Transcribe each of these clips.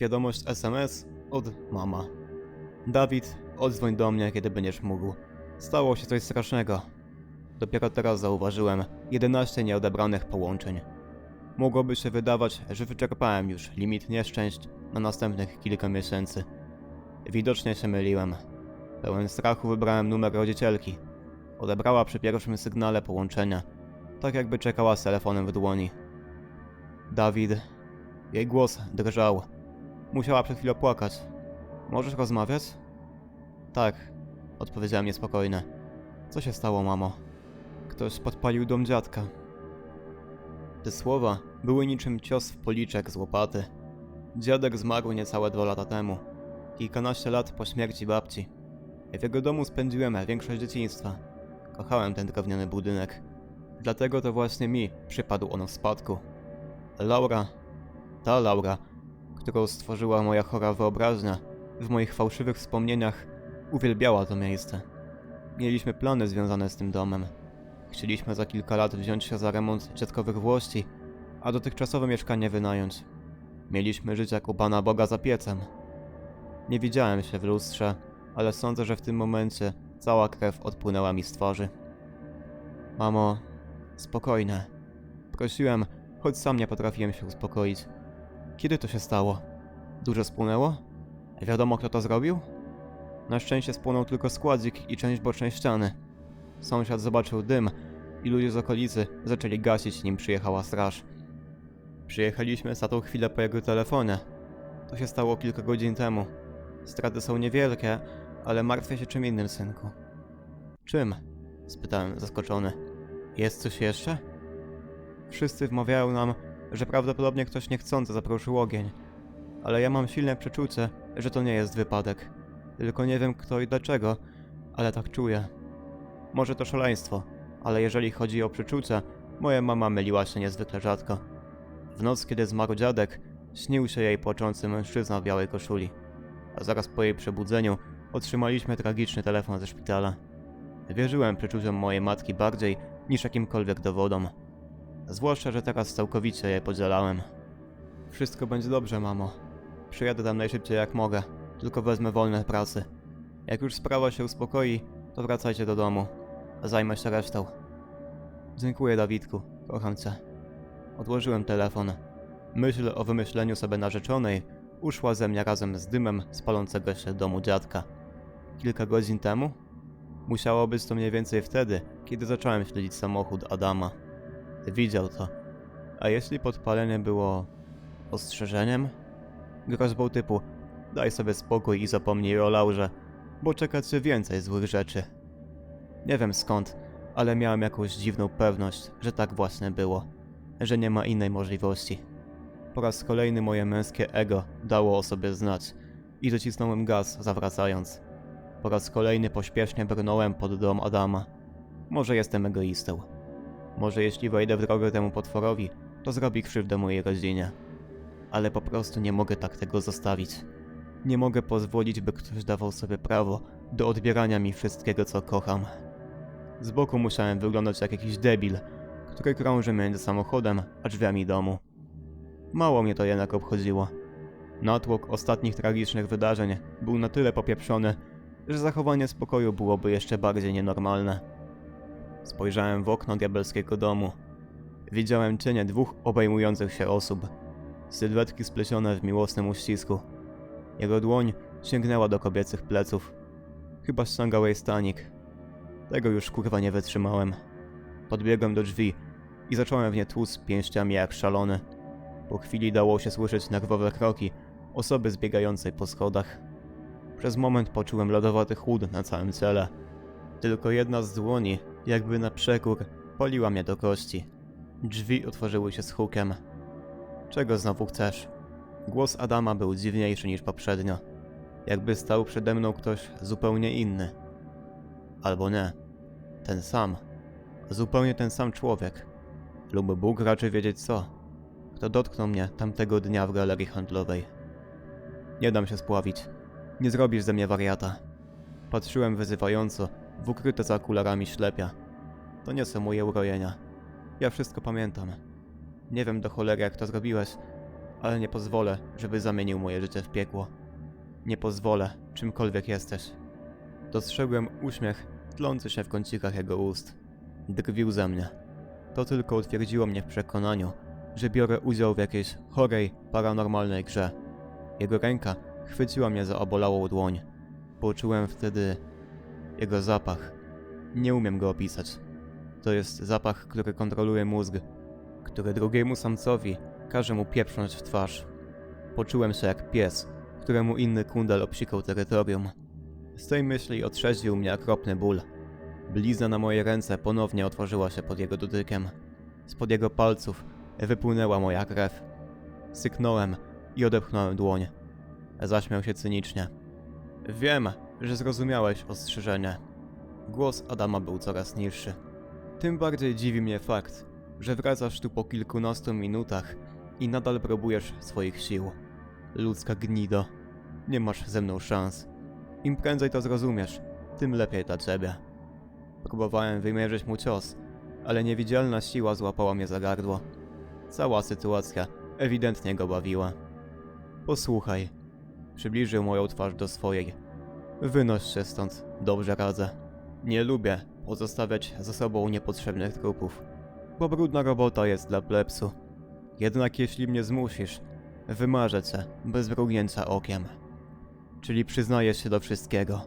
Wiadomość SMS od mama. Dawid, odzwoń do mnie, kiedy będziesz mógł. Stało się coś strasznego. Dopiero teraz zauważyłem 11 nieodebranych połączeń. Mogłoby się wydawać, że wyczerpałem już limit nieszczęść na następnych kilka miesięcy. Widocznie się myliłem. Pełen strachu wybrałem numer rodzicielki. Odebrała przy pierwszym sygnale połączenia, tak jakby czekała z telefonem w dłoni. Dawid. Jej głos drżał. Musiała przed chwilą płakać. Możesz rozmawiać? Tak, odpowiedziałem niespokojnie. Co się stało, mamo? Ktoś podpalił dom dziadka. Te słowa były niczym cios w policzek z łopaty. Dziadek zmarł niecałe dwa lata temu. Kilkanaście lat po śmierci babci. W jego domu spędziłem większość dzieciństwa. Kochałem ten drewniany budynek. Dlatego to właśnie mi przypadł on w spadku. Laura, ta Laura, którą stworzyła moja chora wyobraźnia, w moich fałszywych wspomnieniach uwielbiała to miejsce. Mieliśmy plany związane z tym domem. Chcieliśmy za kilka lat wziąć się za remont dziadkowych włości, a dotychczasowe mieszkanie wynająć. Mieliśmy żyć jak u Pana Boga za piecem. Nie widziałem się w lustrze, ale sądzę, że w tym momencie cała krew odpłynęła mi z twarzy. Mamo, spokojne. Prosiłem, choć sam nie potrafiłem się uspokoić. Kiedy to się stało? Dużo spłynęło? Wiadomo, kto to zrobił? Na szczęście spłonął tylko składzik i część bocznej ściany. Sąsiad zobaczył dym i ludzie z okolicy zaczęli gasić, nim przyjechała straż. Przyjechaliśmy za tą chwilę po jego telefonie. To się stało kilka godzin temu. Straty są niewielkie, ale martwię się czym innym, synku. Czym? spytałem zaskoczony. Jest coś jeszcze? Wszyscy wmawiają nam, że prawdopodobnie ktoś niechcący zaproszył ogień. Ale ja mam silne przeczucie, że to nie jest wypadek. Tylko nie wiem kto i dlaczego, ale tak czuję. Może to szaleństwo, ale jeżeli chodzi o przeczucia, moja mama myliła się niezwykle rzadko. W noc, kiedy zmarł dziadek, śnił się jej płaczący mężczyzna w białej koszuli. A zaraz po jej przebudzeniu otrzymaliśmy tragiczny telefon ze szpitala. Wierzyłem przeczuciom mojej matki bardziej niż jakimkolwiek dowodom. Zwłaszcza, że teraz całkowicie je podzielałem. Wszystko będzie dobrze, mamo. Przyjadę tam najszybciej jak mogę, tylko wezmę wolne pracy. Jak już sprawa się uspokoi, to wracajcie do domu. Zajmę się resztą. Dziękuję, Dawidku. Kocham cię. Odłożyłem telefon. Myśl o wymyśleniu sobie narzeczonej uszła ze mnie razem z dymem z palącego się domu dziadka. Kilka godzin temu? Musiało być to mniej więcej wtedy, kiedy zacząłem śledzić samochód Adama. Widział to. A jeśli podpalenie było ostrzeżeniem? Groźbą typu daj sobie spokój i zapomnij o Laurze, bo czeka cię więcej złych rzeczy. Nie wiem skąd, ale miałem jakąś dziwną pewność, że tak właśnie było, że nie ma innej możliwości. Po raz kolejny moje męskie ego dało o sobie znać i docisnąłem gaz zawracając. Po raz kolejny pośpiesznie brnąłem pod dom Adama. Może jestem egoistą. Może jeśli wejdę w drogę temu potworowi, to zrobi krzywdę mojej rodzinie. Ale po prostu nie mogę tak tego zostawić. Nie mogę pozwolić, by ktoś dawał sobie prawo do odbierania mi wszystkiego, co kocham. Z boku musiałem wyglądać jak jakiś debil, który krąży między samochodem a drzwiami domu. Mało mnie to jednak obchodziło. Natłok ostatnich tragicznych wydarzeń był na tyle popieprzony, że zachowanie spokoju byłoby jeszcze bardziej nienormalne. Spojrzałem w okno diabelskiego domu. Widziałem cienie dwóch obejmujących się osób. Sylwetki splecione w miłosnym uścisku. Jego dłoń sięgnęła do kobiecych pleców. Chyba ściągał jej stanik. Tego już kurwa nie wytrzymałem. Podbiegłem do drzwi i zacząłem w nie tłuc pięściami jak szalony. Po chwili dało się słyszeć nerwowe kroki osoby zbiegającej po schodach. Przez moment poczułem lodowaty chłód na całym ciele. Tylko jedna z dłoni, jakby na przekór, poliła mnie do kości. Drzwi otworzyły się z hukiem. Czego znowu chcesz? Głos Adama był dziwniejszy niż poprzednio. Jakby stał przede mną ktoś zupełnie inny. Albo nie. Ten sam. Zupełnie ten sam człowiek. Lub Bóg raczy wiedzieć co. Kto dotknął mnie tamtego dnia w galerii handlowej. Nie dam się spławić. Nie zrobisz ze mnie wariata. Patrzyłem wyzywająco w ukryte za okularami ślepia. To nie są moje urojenia. Ja wszystko pamiętam. Nie wiem do cholery jak to zrobiłeś, ale nie pozwolę, żeby zamienił moje życie w piekło. Nie pozwolę, czymkolwiek jesteś. Dostrzegłem uśmiech tlący się w kącikach jego ust. Drwił ze mnie. To tylko utwierdziło mnie w przekonaniu, że biorę udział w jakiejś chorej, paranormalnej grze. Jego ręka chwyciła mnie za obolałą dłoń. Poczułem wtedy jego zapach. Nie umiem go opisać. To jest zapach, który kontroluje mózg, który drugiemu samcowi każe mu pieprząć w twarz. Poczułem się jak pies, któremu inny kundel obsikał terytorium. Z tej myśli otrzeźwił mnie okropny ból. Blizna na mojej ręce ponownie otworzyła się pod jego dotykiem. Spod jego palców wypłynęła moja krew. Syknąłem i odepchnąłem dłoń. Zaśmiał się cynicznie. Wiem, że zrozumiałeś ostrzeżenie. Głos Adama był coraz niższy. Tym bardziej dziwi mnie fakt, że wracasz tu po kilkunastu minutach i nadal próbujesz swoich sił. Ludzka gnido. Nie masz ze mną szans. Im prędzej to zrozumiesz, tym lepiej dla ciebie. Próbowałem wymierzyć mu cios, ale niewidzialna siła złapała mnie za gardło. Cała sytuacja ewidentnie go bawiła. Posłuchaj. Przybliżył moją twarz do swojej. Wynoś się stąd, dobrze radzę. Nie lubię pozostawiać za sobą niepotrzebnych trupów, bo brudna robota jest dla plepsu. Jednak jeśli mnie zmusisz, wymarzę cię bez mrugnięcia okiem. Czyli przyznajesz się do wszystkiego.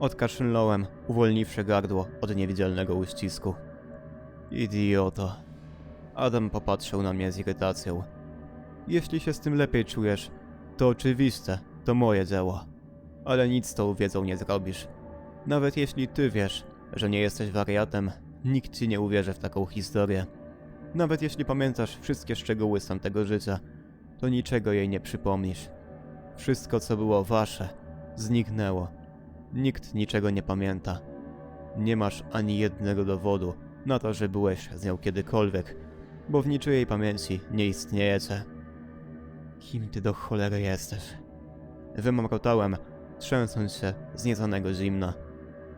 Odkaszlnąłem, uwolniwszy gardło od niewidzialnego uścisku. Idioto. Adam popatrzył na mnie z irytacją. Jeśli się z tym lepiej czujesz, to oczywiste, to moje dzieło. Ale nic z tą wiedzą nie zrobisz. Nawet jeśli ty wiesz, że nie jesteś wariatem, nikt ci nie uwierzy w taką historię. Nawet jeśli pamiętasz wszystkie szczegóły z tamtego życia, to niczego jej nie przypomnisz. Wszystko, co było wasze, zniknęło. Nikt niczego nie pamięta. Nie masz ani jednego dowodu na to, że byłeś z nią kiedykolwiek, bo w niczyjej pamięci nie istniejecie. Kim ty do cholery jesteś? Wymamrotałem, trzęsąc się z nieznanego zimna.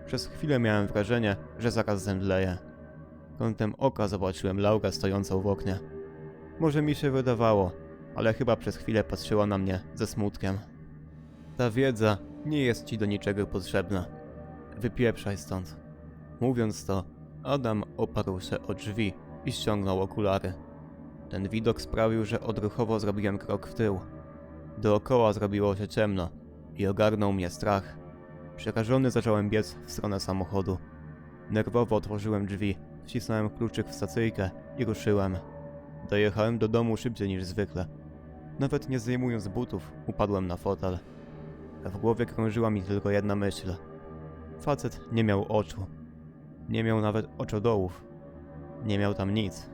Przez chwilę miałem wrażenie, że zaraz zemdleję. Kątem oka zobaczyłem Laurę stojącą w oknie. Może mi się wydawało, ale chyba przez chwilę patrzyła na mnie ze smutkiem. Ta wiedza nie jest ci do niczego potrzebna. Wypieprzaj stąd. Mówiąc to, Adam oparł się o drzwi i ściągnął okulary. Ten widok sprawił, że odruchowo zrobiłem krok w tył. Dookoła zrobiło się ciemno i ogarnął mnie strach. Przerażony zacząłem biec w stronę samochodu. Nerwowo otworzyłem drzwi, wcisnąłem kluczyk w stacyjkę i ruszyłem. Dojechałem do domu szybciej niż zwykle. Nawet nie zdejmując butów, upadłem na fotel. W głowie krążyła mi tylko jedna myśl. Facet nie miał oczu. Nie miał nawet oczodołów. Nie miał tam nic.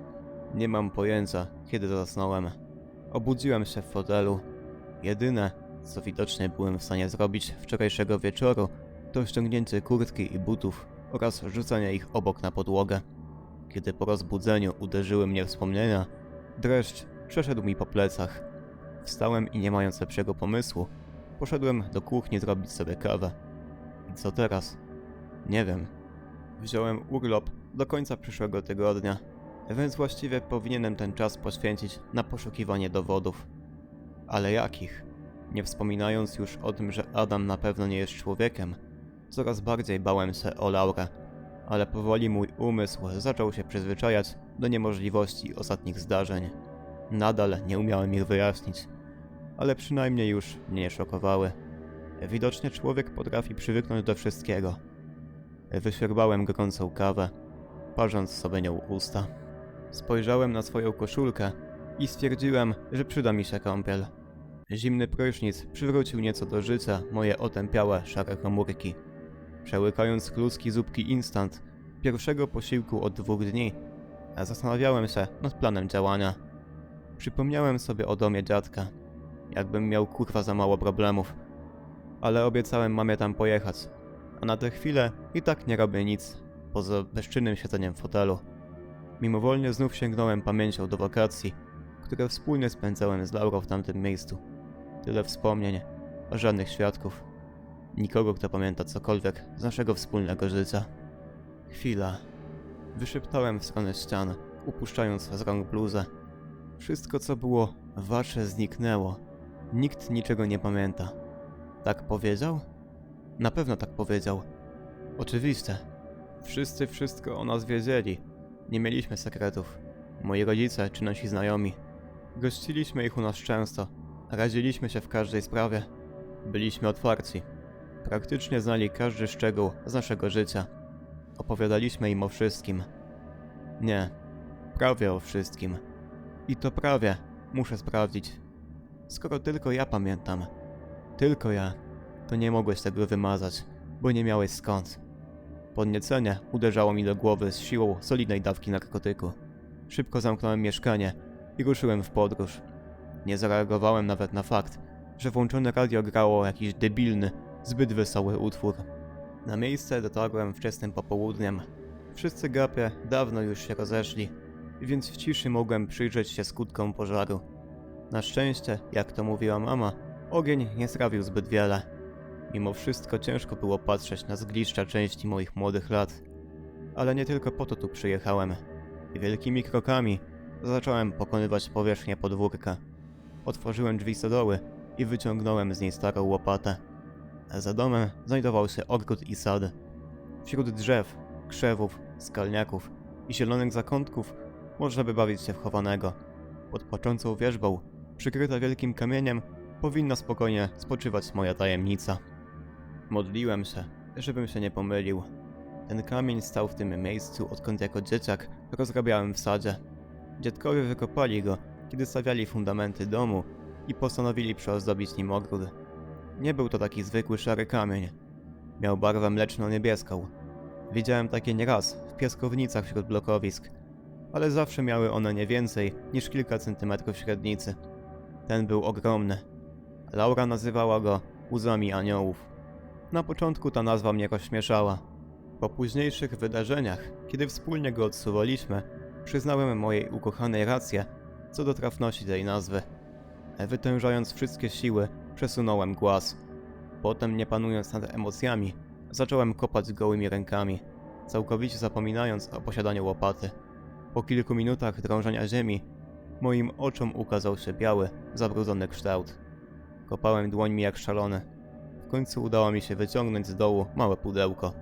Nie mam pojęcia, kiedy zasnąłem. Obudziłem się w fotelu. Jedyne, co widocznie byłem w stanie zrobić wczorajszego wieczoru, to ściągnięcie kurtki i butów oraz rzucenie ich obok na podłogę. Kiedy po rozbudzeniu uderzyły mnie wspomnienia, dreszcz przeszedł mi po plecach. Wstałem i nie mając lepszego pomysłu, poszedłem do kuchni zrobić sobie kawę. I co teraz? Nie wiem. Wziąłem urlop do końca przyszłego tygodnia, więc właściwie powinienem ten czas poświęcić na poszukiwanie dowodów. Ale jakich? Nie wspominając już o tym, że Adam na pewno nie jest człowiekiem, coraz bardziej bałem się o Laurę, ale powoli mój umysł zaczął się przyzwyczajać do niemożliwości ostatnich zdarzeń. Nadal nie umiałem ich wyjaśnić, ale przynajmniej już mnie nie szokowały. Widocznie człowiek potrafi przywyknąć do wszystkiego. Wyśrubałem gorącą kawę, parząc sobie nią usta. Spojrzałem na swoją koszulkę i stwierdziłem, że przyda mi się kąpiel. Zimny prysznic przywrócił nieco do życia moje otępiałe szare komórki. Przełykając kluski zupki instant, pierwszego posiłku od dwóch dni, zastanawiałem się nad planem działania. Przypomniałem sobie o domie dziadka. Jakbym miał kurwa za mało problemów. Ale obiecałem mamie tam pojechać. A na tę chwilę i tak nie robię nic, poza bezczynnym siedzeniem w fotelu. Mimowolnie znów sięgnąłem pamięcią do wakacji, które wspólnie spędzałem z Laurą w tamtym miejscu. Tyle wspomnień, żadnych świadków. Nikogo, kto pamięta cokolwiek z naszego wspólnego życia. Chwila. Wyszeptałem w stronę ścian, upuszczając z rąk bluzę. Wszystko, co było wasze, zniknęło. Nikt niczego nie pamięta. Tak powiedział? Na pewno tak powiedział. Oczywiście. Wszyscy wszystko o nas wiedzieli. Nie mieliśmy sekretów. Moi rodzice czy nasi znajomi. Gościliśmy ich u nas często. Radziliśmy się w każdej sprawie. Byliśmy otwarci. Praktycznie znali każdy szczegół z naszego życia. Opowiadaliśmy im o wszystkim. Nie, prawie o wszystkim. I to prawie muszę sprawdzić. Skoro tylko ja pamiętam, tylko ja, to nie mogłeś tego wymazać, bo nie miałeś skąd. Podniecenie uderzało mi do głowy z siłą solidnej dawki narkotyku. Szybko zamknąłem mieszkanie i ruszyłem w podróż. Nie zareagowałem nawet na fakt, że włączone radio grało jakiś debilny, zbyt wesoły utwór. Na miejsce dotarłem wczesnym popołudniem. Wszyscy gapie dawno już się rozeszli, więc w ciszy mogłem przyjrzeć się skutkom pożaru. Na szczęście, jak to mówiła mama, ogień nie sprawił zbyt wiele. Mimo wszystko ciężko było patrzeć na zgliszcza części moich młodych lat. Ale nie tylko po to tu przyjechałem. Wielkimi krokami zacząłem pokonywać powierzchnię podwórka. Otworzyłem drzwi stodoły i wyciągnąłem z niej starą łopatę. Za domem znajdował się ogród i sad. Wśród drzew, krzewów, skalniaków i zielonych zakątków można by bawić się w chowanego. Pod płaczącą wierzbą, przykryta wielkim kamieniem, powinna spokojnie spoczywać moja tajemnica. Modliłem się, żebym się nie pomylił. Ten kamień stał w tym miejscu, odkąd jako dzieciak rozrabiałem w sadzie. Dziadkowie wykopali go, kiedy stawiali fundamenty domu i postanowili przyozdobić nim ogród. Nie był to taki zwykły szary kamień. Miał barwę mleczno-niebieską. Widziałem takie nieraz w piaskownicach wśród blokowisk, ale zawsze miały one nie więcej niż kilka centymetrów średnicy. Ten był ogromny. Laura nazywała go łzami aniołów. Na początku ta nazwa mnie rozśmieszała. Po późniejszych wydarzeniach, kiedy wspólnie go odsuwaliśmy, przyznałem mojej ukochanej rację co do trafności tej nazwy. Wytężając wszystkie siły, przesunąłem głaz. Potem, nie panując nad emocjami, zacząłem kopać gołymi rękami, całkowicie zapominając o posiadaniu łopaty. Po kilku minutach drążenia ziemi, moim oczom ukazał się biały, zabrudzony kształt. Kopałem dłońmi jak szalony. W końcu udało mi się wyciągnąć z dołu małe pudełko.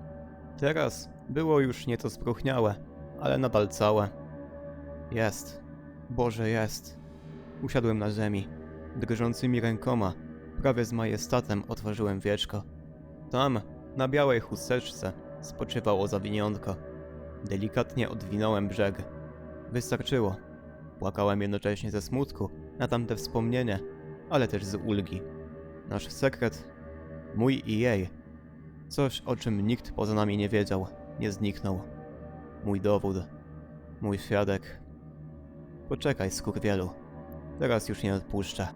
Teraz było już nieco spróchniałe, ale nadal całe. Jest. Boże, jest. Usiadłem na ziemi. Drżącymi rękoma, prawie z majestatem otworzyłem wieczko. Tam, na białej chusteczce, spoczywało zawiniątko. Delikatnie odwinąłem brzeg. Wystarczyło. Płakałem jednocześnie ze smutku na tamte wspomnienie, ale też z ulgi. Nasz sekret, mój i jej, coś o czym nikt poza nami nie wiedział, nie zniknął. Mój dowód, mój świadek. Poczekaj, skurwielu. Teraz już nie odpuszczę.